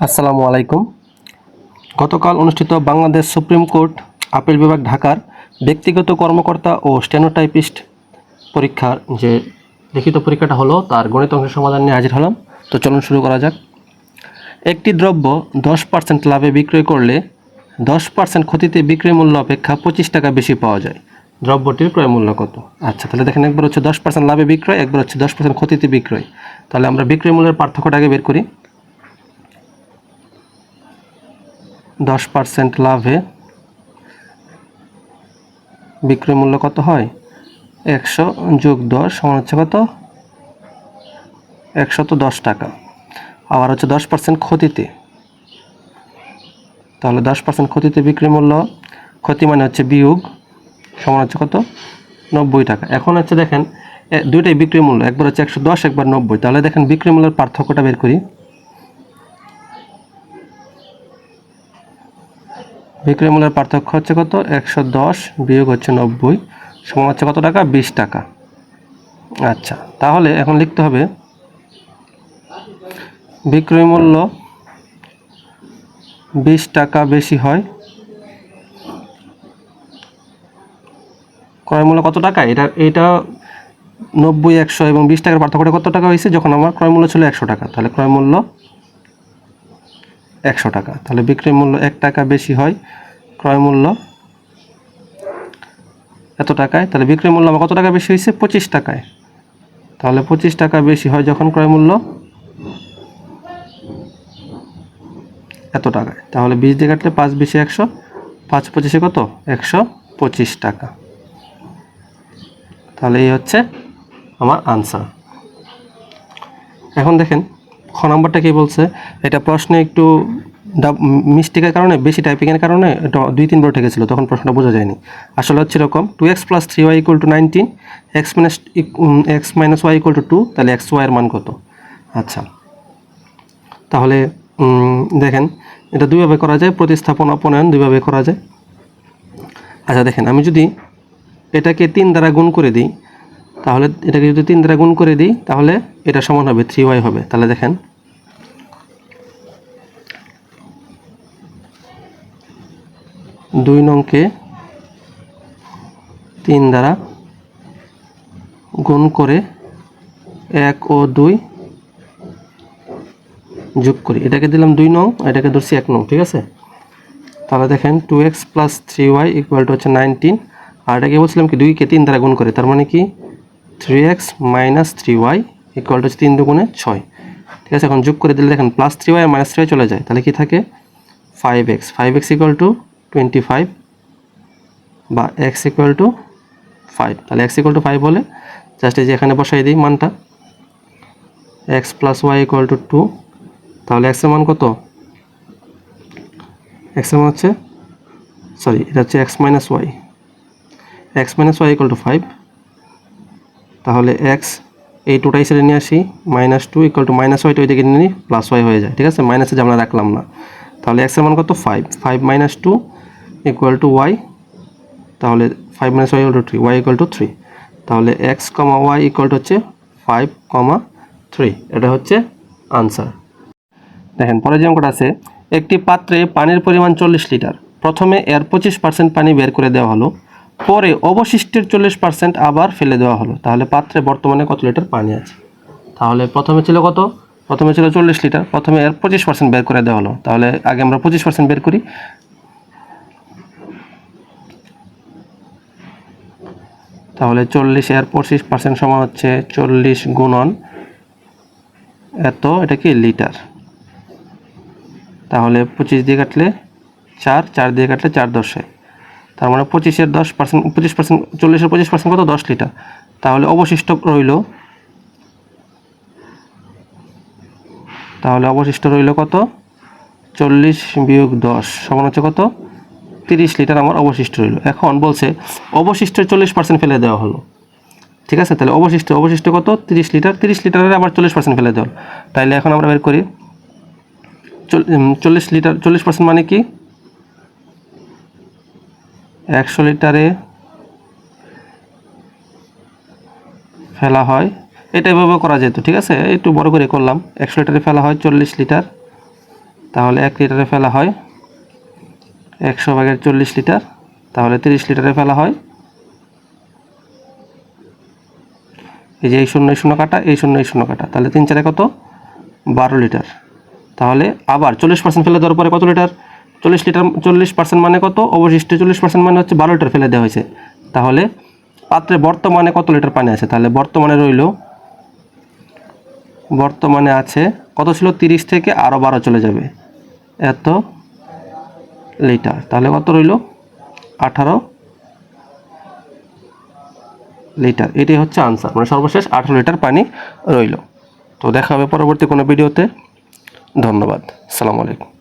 আসসালামু আলাইকুম। গতকাল অনুষ্ঠিত বাংলাদেশ সুপ্রিম কোর্ট আপিল বিভাগ ঢাকার ব্যক্তিগত কর্মকর্তা ও স্টেনোটাইপিস্ট পরীক্ষার যে লিখিত পরীক্ষাটা হলো, তার গণিত অংশের সমাধান নিয়ে হাজির হলাম। তো চলুন শুরু করা যাক। একটি দ্রব্য দশ পার্সেন্ট লাভে বিক্রয় করলে দশ পার্সেন্ট ক্ষতিতে বিক্রয় মূল্য অপেক্ষা পঁচিশ টাকা বেশি পাওয়া যায়। দ্রব্যটির ক্রয় মূল্য কত? আচ্ছা তাহলে দেখেন একবার হচ্ছে দশ পার্সেন্ট লাভে বিক্রয়, একবার হচ্ছে দশ পার্সেন্ট ক্ষতিতে বিক্রয়। তাহলে আমরা বিক্রয় মূল্যের পার্থক্যটাকে বের করি। দশ পার্সেন্ট লাভে বিক্রয় মূল্য কত হয়? একশো যোগ দশ সমান হচ্ছে কত? একশত দশ টাকা। আবার হচ্ছে দশ পার্সেন্ট ক্ষতিতে। তাহলে দশ পার্সেন্ট ক্ষতিতে বিক্রয় মূল্য, ক্ষতি মানে হচ্ছে বিয়োগ সমান হচ্ছে কত? নব্বই টাকা। এখন হচ্ছে দেখেন দুইটাই বিক্রয় মূল্য, একবার হচ্ছে একশো দশ, একবার নব্বই। তাহলে দেখেন বিক্রয় মূল্যের পার্থক্যটা বের করি। বিক্রয় মূল্যের পার্থক্য হচ্ছে কত? একশো দশ বিয়োগ হচ্ছে নব্বই, সমান হচ্ছে কত টাকা? বিশ টাকা। আচ্ছা তাহলে এখন লিখতে হবে, বিক্রয় মূল্য বিশ টাকা বেশি হয়, ক্রয় মূল্য কত টাকা? এটা এটা নব্বই, একশো এবং বিশ টাকার পার্থক্যটা কত টাকা হয়েছে? যখন আমার ক্রয় মূল্য ছিল একশো টাকা, তাহলে ক্রয় মূল্য একশো টাকা। তাহলে বিক্রয় মূল্য এক টাকা বেশি হয়, ক্রয় মূল্য এত টাকায়। তাহলে বিক্রয় মূল্য আমার কত টাকা বেশি হয়েছে? পঁচিশ টাকায়। তাহলে পঁচিশ টাকা বেশি হয় যখন ক্রয় মূল্য এত টাকায়। তাহলে বিশ দিয়ে কাটলে পাঁচ বিশে একশো, পাঁচ পঁচিশে কত? একশো পঁচিশ টাকা। তাহলে এই হচ্ছে আমার আনসার এখন দেখেন খ নাম্বারটা কি বলছে? এটা প্রশ্নে একটু মিস্টেকের কারণে, বেশি টাইপিংয়ের কারণে এটা দুই, তিনবার উঠে গেছিল, তখন প্রশ্নটা বোঝা যায়নি। আসলে হচ্ছে এরকম two x plus three y equal to nineteen x minus x minus y equal to two তাহলে এক্স ওয়াইয়ের মান কত? আচ্ছা। তাহলে দেখেন, এটা দুইভাবে করা যায়, প্রতিস্থাপন, অপনয়ন দুইভাবে করা যায়। আচ্ছা দেখেন, আমি যদি এটাকে তিন দ্বারা গুণ করে দিই তাহলে এটাকে যদি তিন দ্বারা গুণ করে দিই, তাহলে এটা সমান হবে থ্রি ওয়াই হবে। তাহলে দেখেন। দুই নংকে তিন দ্বারা গুণ করে এক ও দুই যোগ করি। এটাকে দিলাম দুই নং এটাকে ধরছি এক নং, ঠিক আছে? তাহলে দেখেন two x plus three y equal to হচ্ছে নাইনটিন আর এটাকে বলছিলাম কি, দুইকে তিন দ্বারা গুণ করে, তার মানে কি? Three x minus three y equal to হচ্ছে তিন দুগুণে ছয়। ঠিক আছে, এখন যোগ করে দিলে দেখেন plus three y minus three y চলে যায়। তাহলে কি থাকে? Five x five x equal to twenty five বা এক্স ইকুয়াল টু ফাইভ তাহলে এক্স ইকুয়াল টু ফাইভ হলে জাস্ট এই যে এখানে বসাই দিই মানটা। X plus y equal to two তাহলে এক্সের মান কত? এক্সের মান হচ্ছে সরি এটা হচ্ছে x minus y x minus y equal to five তাহলে এক্স এই টুটাই সাইডে নিয়ে আসি minus two equal to minus ওয়াইটা ওই নিয়ে প্লাস ওয়াই হয়ে যায়, ঠিক আছে? মাইনাসে আমরা রাখলাম না। তাহলে এক্সের মান কত? Five five minus two equal to y তাহলে five minus y equal to three y equal to three তাহলে x comma y equal to হচ্ছে ফাইভ কমা থ্রি এটা হচ্ছে আনসার দেখেন পরে যে অঙ্কটা আছে, একটি পাত্রে পানির পরিমাণ চল্লিশ লিটার। প্রথমে এর পঁচিশ পার্সেন্ট পানি বের করে দেওয়া হলো। পরে অবশিষ্টের চল্লিশ পার্সেন্ট আবার ফেলে দেওয়া হলো। তাহলে পাত্রে বর্তমানে কত লিটার পানি আছে? তাহলে প্রথমে ছিল কত? প্রথমে ছিল চল্লিশ লিটার, প্রথমে এর পঁচিশ পার্সেন্ট বের করে দেওয়া হলো। তাহলে আগে আমরা পঁচিশ পার্সেন্ট বের করি। তাহলে চল্লিশ এর পঁচিশ পার্সেন্ট সমান হচ্ছে চল্লিশ গুণন এত, এটা কি? লিটার। তাহলে পঁচিশ দিয়ে কাটলে চার চার দিয়ে কাটলে চার দশে। তার মানে পঁচিশের দশ পার্সেন্ট পঁচিশ পার্সেন্ট চল্লিশের পঁচিশ পার্সেন্ট কত? দশ লিটার। তাহলে অবশিষ্ট রইল, তাহলে অবশিষ্ট রইল কত? চল্লিশ বিয়োগ দশ সমান হচ্ছে কত? তিরিশ লিটার আমার অবশিষ্ট রইল। এখন বলছে অবশিষ্ট চল্লিশ পার্সেন্ট ফেলে দেওয়া হলো। ঠিক আছে? তাহলে অবশিষ্ট অবশিষ্ট কত? তিরিশ লিটার। তিরিশ লিটারের আবার চল্লিশ পার্সেন্ট ফেলে দেওয়া হলো। তাইলে এখন আমরা বের করি। চল- চল্লিশ লিটার, চল্লিশ পার্সেন্ট মানে কি? একশো লিটারে ফেলা হয়। এটা এভাবে করা যেত, ঠিক আছে? একটু বড় করে করলাম। একশো লিটারে ফেলা হয় চল্লিশ লিটার। তাহলে এক লিটারে ফেলা হয় একশো ভাগের চল্লিশ লিটার। তাহলে তিরিশ লিটারে ফেলা হয়। এই যে এই শূন্য শূন্য কাটা, এই শূন্য শূন্য কাটা। তাহলে তিন চারে কত? বারো লিটার। তাহলে আবার চল্লিশ পার্সেন্ট ফেলে দেওয়ার পরে কত লিটার? চল্লিশ লিটার, চল্লিশ পার্সেন্ট মানে কত? অবশিষ্ট চল্লিশ পার্সেন্ট মানে হচ্ছে বারো লিটার ফেলে দেওয়া হয়েছে। তাহলে পাত্রে বর্তমানে কত লিটার পানি আছে? তাহলে বর্তমানে রইল, বর্তমানে আছে কত ছিল? তিরিশ থেকে আরও বারো চলে যাবে। এত লিটার। তাহলে কত রইল? আঠারো লিটার। এটাই হচ্ছে আনসার মানে সর্বশেষ আঠারো লিটার পানি রইল। তো দেখা হবে পরবর্তী কোনো ভিডিওতে। ধন্যবাদ। সালাম আলাইকুম।